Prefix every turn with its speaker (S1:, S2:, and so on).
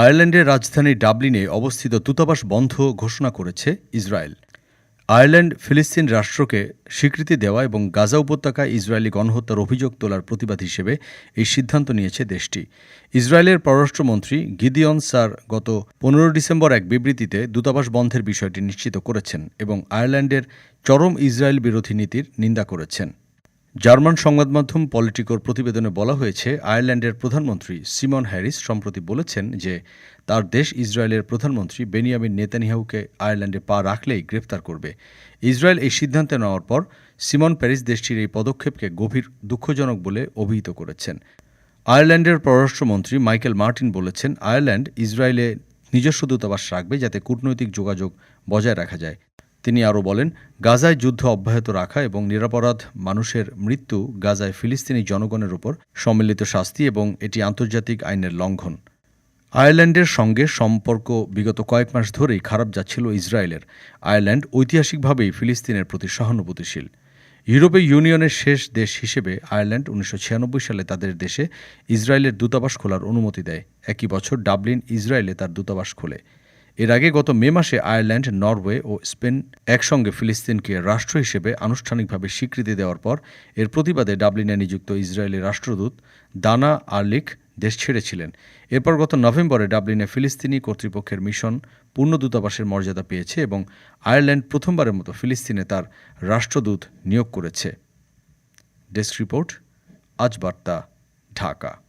S1: আয়ারল্যান্ডের রাজধানী ডাবলিনে অবস্থিত দূতাবাস বন্ধ ঘোষণা করেছে ইসরায়েল আয়ারল্যান্ড ফিলিস্তিন রাষ্ট্রকে স্বীকৃতি দেওয়া এবং গাজা উপত্যকায় ইসরায়েলি গণহত্যার অভিযোগ তোলার প্রতিবাদ হিসেবে এই সিদ্ধান্ত নিয়েছে দেশটি ইসরায়েলের পররাষ্ট্রমন্ত্রী গিদিয়ন সার গত পনেরো ডিসেম্বর এক বিবৃতিতে দূতাবাস বন্ধের বিষয়টি নিশ্চিত করেছেন এবং আয়ারল্যান্ডের চরম ইসরায়েল বিরোধী নীতির নিন্দা করেছেন জার্মান সংবাদ মাধ্যম পলিটিকোর প্রতিবেদনে বলা হয়েছে আয়ারল্যান্ডের প্রধানমন্ত্রী সিমন হ্যারিস সম্প্রতি বলেছেন যে তার দেশ ইসরায়েলের প্রধানমন্ত্রী বেনিয়ামিন নেতানিয়াহুকে আয়ারল্যান্ডে পা রাখলেই গ্রেফতার করবে ইসরায়েল এই সিদ্ধান্ত নেওয়ার পর সিমন প্যারিস দেশটির এই পদক্ষেপকে গভীর দুঃখজনক বলে অভিহিত করেছেন আয়ারল্যান্ডের পররাষ্ট্রমন্ত্রী মাইকেল মার্টিন বলেছেন আয়ারল্যান্ড ইসরায়েলে নিজস্ব দূতাবাস রাখবে যাতে কূটনৈতিক যোগাযোগ বজায় রাখা যায় তিনি আরও বলেন গাজায় যুদ্ধ অব্যাহত রাখা এবং নিরাপরাধ মানুষের মৃত্যু গাজায় ফিলিস্তিনি জনগণের ওপর সম্মিলিত শাস্তি এবং এটি আন্তর্জাতিক আইনের লঙ্ঘন আয়ারল্যান্ডের সঙ্গে সম্পর্ক বিগত কয়েক মাস ধরেই খারাপ যাচ্ছিল ইসরায়েলের আয়ারল্যান্ড ঐতিহাসিকভাবেই ফিলিস্তিনের প্রতি সহানুভূতিশীল ইউরোপীয় ইউনিয়নের শেষ দেশ হিসেবে আয়ারল্যান্ড উনিশশো সালে তাদের দেশে ইসরায়েলের দূতাবাস খোলার অনুমতি দেয় একই বছর ডাবলিন ইসরায়েলে তার দূতাবাস খোলে এর আগে গত মে মাসে আয়ারল্যান্ড নরওয়ে ও স্পেন একসঙ্গে ফিলিস্তিনকে রাষ্ট্র হিসেবে আনুষ্ঠানিকভাবে স্বীকৃতি দেওয়ার পর এর প্রতিবাদে ডাবলিনে নিযুক্ত ইসরায়েলি রাষ্ট্রদূত দানা আর্লিক দেশ ছেড়েছিলেন এরপর গত নভেম্বরে ডাবলিনে ফিলিস্তিনি কর্তৃপক্ষের মিশন পূর্ণ দূতাবাসের মর্যাদা পেয়েছে এবং আয়ারল্যান্ড প্রথমবারের মতো ফিলিস্তিনে তার রাষ্ট্রদূত নিয়োগ করেছে ডেস্ক রিপোর্ট আজ বার্তা ঢাকা